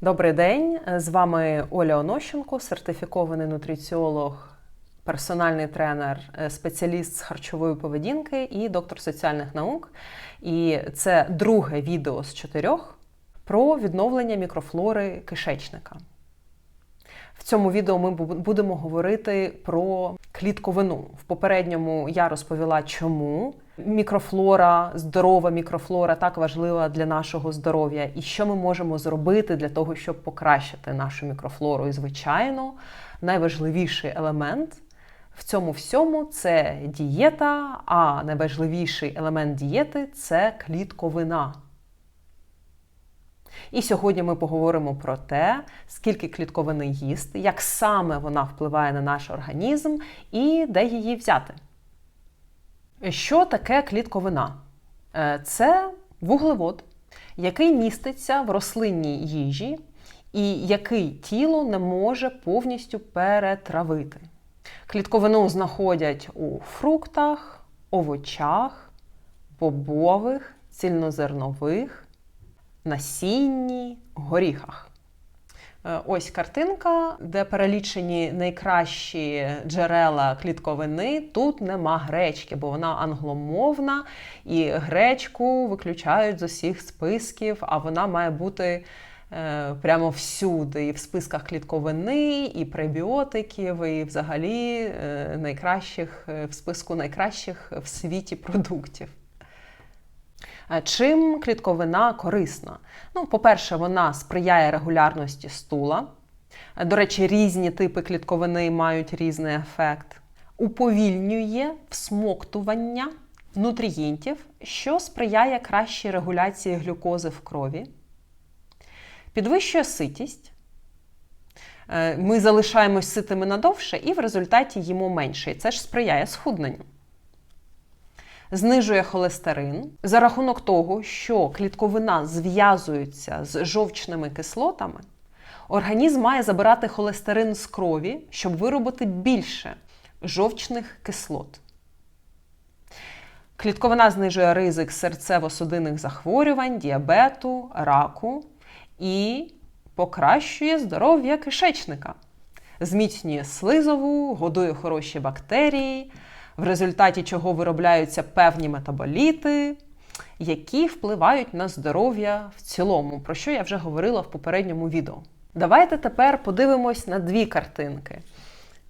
Добрий день, з вами Оля Онощенко, сертифікований нутриціолог, персональний тренер, е, спеціаліст з харчової поведінки і доктор соціальних наук. І це друге відео з чотирьох про відновлення мікрофлори кишечника. В цьому відео ми будемо говорити про клітковину. В попередньому я розповіла, чому мікрофлора, здорова мікрофлора так важлива для нашого здоров'я, і що ми можемо зробити для того, щоб покращити нашу мікрофлору. І, звичайно, найважливіший елемент в цьому всьому це дієта, а найважливіший елемент дієти це клітковина. І сьогодні ми поговоримо про те, скільки клітковини їсти, як саме вона впливає на наш організм і де її взяти. Що таке клітковина? Е, Це вуглевод, який міститься в рослинній їжі і який тіло не може повністю перетравити. Клітковину знаходять у фруктах, овочах, бобових, цільнозернових, насінні, горіхах. Е, Ось картинка, де перелічені найкращі джерела клітковини. Тут нема гречки, бо вона англомовна, і гречку виключають з усіх списків, а вона має бути е, прямо всюди, і в списках клітковини, і пребіотиків, і взагалі е, найкращих в списку найкращих в світі продуктів. Е, Чим клітковина корисна? Ну, по-перше, вона сприяє регулярності стула. Е, До речі, різні типи клітковини мають різний ефект. Уповільнює всмоктування нутрієнтів, що сприяє кращій регуляції глюкози в крові, підвищує ситість. Е, Ми залишаємось ситими надовше і в результаті їмо менше. І це ж сприяє схудненню знижує холестерин за рахунок того, що клітковина зв'язується з жовчними кислотами, організм має забирати холестерин з крові, щоб виробити більше жовчних кислот. Клітковина знижує ризик серцево-судинних захворювань, діабету, раку і покращує здоров'я кишечника, зміцнює слизову, годує хороші бактерії, в результаті чого виробляються певні метаболіти, які впливають на здоров'я в цілому, про що я вже говорила в попередньому відео. Давайте тепер подивимось на дві картинки.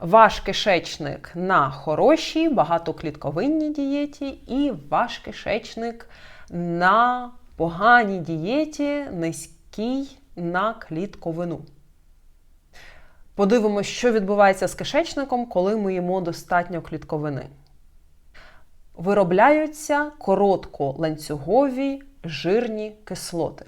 Ваш кишечник на хорошій, багатоклітковинній дієті, і ваш кишечник на поганій дієті, низькій на клітковину. Подивимось, що відбувається з кишечником, коли ми їмо достатньо клітковини. Виробляються коротколанцюгові жирні кислоти.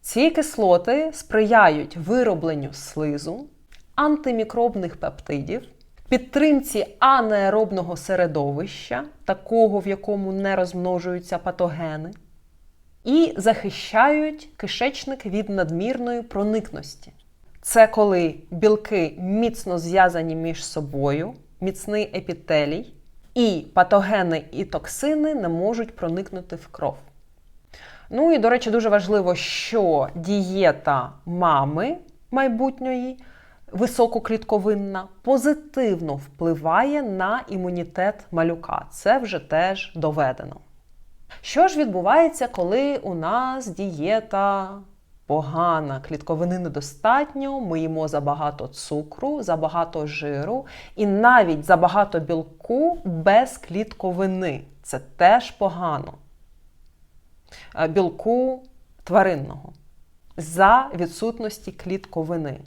Ці кислоти сприяють виробленню слизу, антимікробних пептидів, підтримці анаеробного середовища, такого, в якому не розмножуються патогени, і захищають кишечник від надмірної проникності. Це коли білки міцно зв'язані між собою, міцний епітелій, і патогени і токсини не можуть проникнути в кров. Ну і, до речі, дуже важливо, що дієта мами майбутньої, висококлітковинна, позитивно впливає на імунітет малюка. Це вже теж доведено. Що ж відбувається, коли у нас дієта погана, клітковини недостатньо, ми їмо забагато цукру, забагато жиру і навіть забагато білку без клітковини. Це теж погано. Е, Білку тваринного за відсутності клітковини.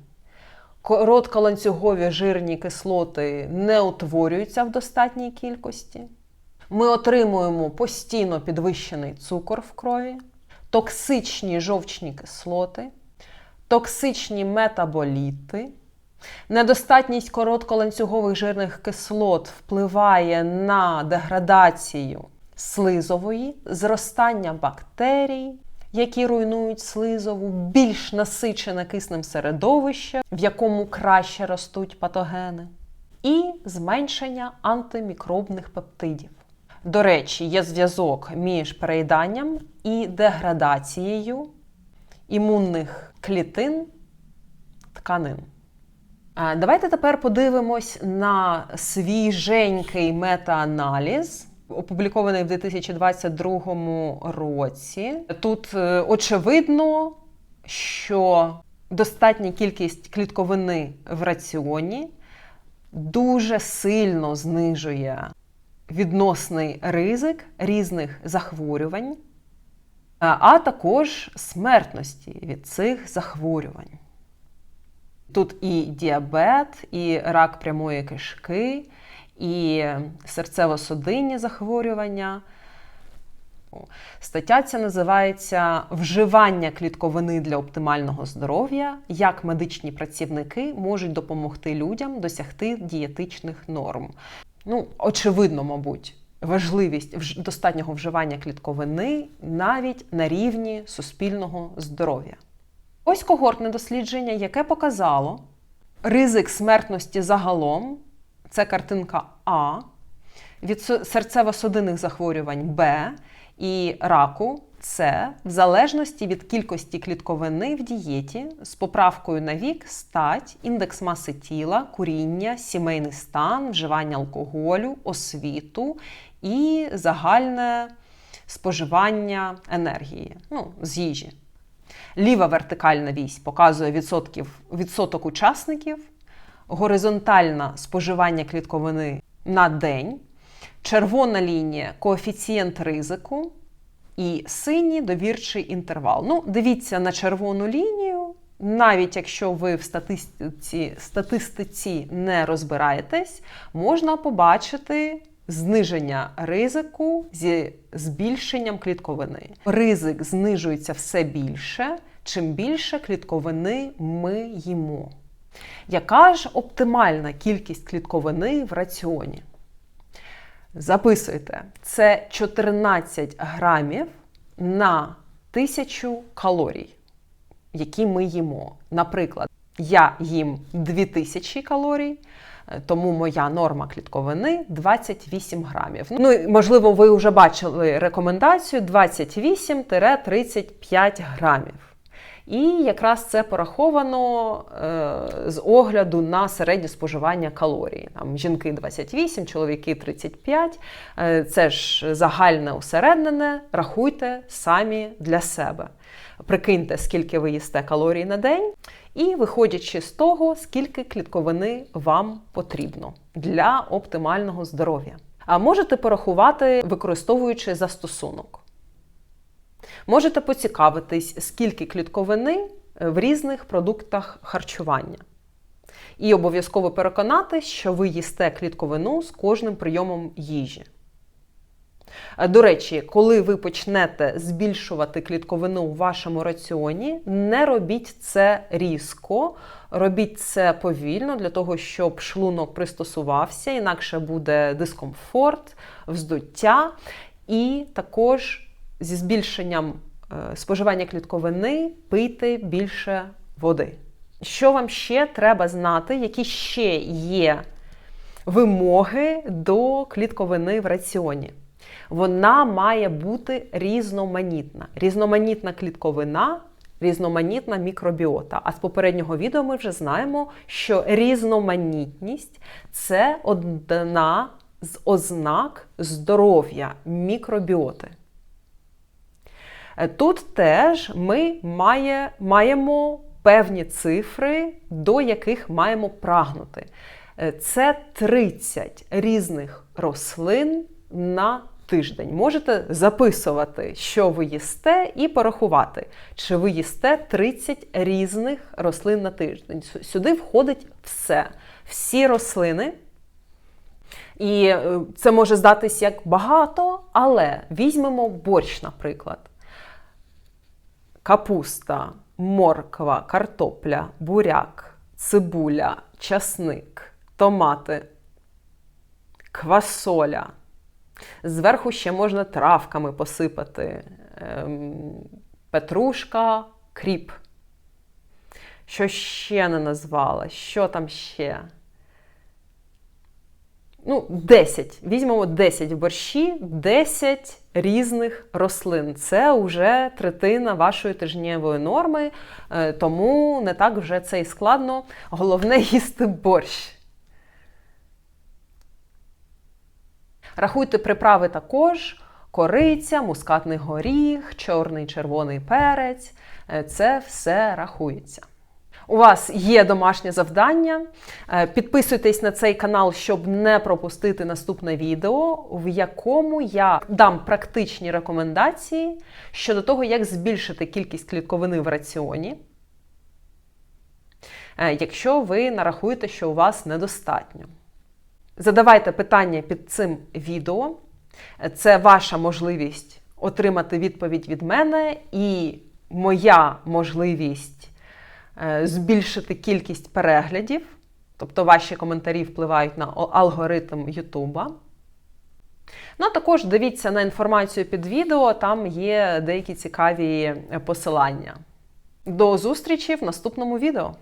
Коротколанцюгові жирні кислоти не утворюються в достатній кількості. Ми отримуємо постійно підвищений цукор в крові токсичні жовчні кислоти, токсичні метаболіти. Недостатність коротколанцюгових жирних кислот впливає на деградацію слизової, зростання бактерій, які руйнують слизову, більш насичене киснем середовище, в якому краще ростуть патогени, і зменшення антимікробних пептидів. До речі, є зв'язок між переїданням і деградацією імунних клітин тканин. Давайте тепер подивимось на свіженький метааналіз, опублікований в 2022 році. Тут е, очевидно, що достатня кількість клітковини в раціоні дуже сильно знижує відносний ризик різних захворювань, а також смертності від цих захворювань. Тут і діабет, і рак прямої кишки, і серцево-судинні захворювання. Стаття ця називається Вживання клітковини для оптимального здоров'я, як медичні працівники можуть допомогти людям досягти дієтичних норм. Ну, очевидно, мабуть, важливість достатнього вживання клітковини навіть на рівні суспільного здоров'я. Ось когортне дослідження, яке показало ризик смертності загалом, це картинка А, від серцево-судинних захворювань Б і раку С в залежності від кількості клітковини в дієті з поправкою на вік, стать, індекс маси тіла, куріння, сімейний стан, вживання алкоголю, освіту і загальне споживання енергії ну, з їжі. Ліва вертикальна вісь показує відсотків, відсоток учасників, горизонтальна споживання клітковини на день, червона лінія коефіцієнт ризику і синій довірчий інтервал. Ну, Дивіться на червону лінію. Навіть якщо ви в статистиці, статистиці не розбираєтесь, можна побачити зниження ризику зі збільшенням клітковини. Ризик знижується все більше, чим більше клітковини ми їмо. Яка ж оптимальна кількість клітковини в раціоні? Записуйте, це 14 грамів на тисячу калорій, які ми їмо. Наприклад, я їм 2000 калорій, тому моя норма клітковини 28 грамів. Ну, можливо, ви вже бачили рекомендацію 28-35 грамів. І якраз це пораховано е, з огляду на середнє споживання калорій. Там Жінки 28, чоловіки 35. Е, це ж загальне усереднене, рахуйте самі для себе. Прикиньте, скільки ви їсте калорій на день, і виходячи з того, скільки клітковини вам потрібно для оптимального здоров'я. А можете порахувати, використовуючи застосунок. Можете поцікавитись, скільки клітковини в різних продуктах харчування. І обов'язково переконатись, що ви їсте клітковину з кожним прийомом їжі. Е, до речі, коли ви почнете збільшувати клітковину у вашому раціоні, не робіть це різко, робіть це повільно, для того, щоб шлунок пристосувався, інакше буде дискомфорт, вздуття. І також зі збільшенням е, споживання клітковини пийте більше води. Що вам ще треба знати, які ще є вимоги до клітковини в раціоні? Вона має бути різноманітна. Різноманітна клітковина. Різноманітна мікробіота. А з попереднього відео ми вже знаємо, що різноманітність це одна з ознак здоров'я мікробіоти. Е, тут теж ми має, маємо певні цифри, до яких маємо прагнути. Е, це 30 різних рослин на тиждень. Можете записувати, що ви їсте, і порахувати, чи ви їсте 30 різних рослин на тиждень. Сюди входить все. Всі рослини. І е, це може здатись як багато, але візьмемо борщ, наприклад капуста, морква, картопля, буряк, цибуля, часник, томати, квасоля. Зверху ще можна травками посипати ем, петрушка, кріп. Що ще не назвала? Що там ще? Ну, 10. Візьмемо 10 в борщі, 10 різних рослин. Це вже третина вашої тижневої норми, е, тому не так вже це і складно. Головне їсти борщ. Рахуйте приправи також: кориця, мускатний горіх, чорний червоний перець. Е, Це все рахується. У вас є домашнє завдання. Е, Підписуйтесь на цей канал, щоб не пропустити наступне відео, в якому я дам практичні рекомендації щодо того, як збільшити кількість клітковини в раціоні, е, якщо ви нарахуєте, що у вас недостатньо. Задавайте питання під цим відео. Це ваша можливість отримати відповідь від мене і моя можливість збільшити кількість переглядів. Тобто ваші коментарі впливають на алгоритм Ютуба. Ну, а також дивіться на інформацію під відео, там є деякі цікаві е, посилання. До зустрічі в наступному відео!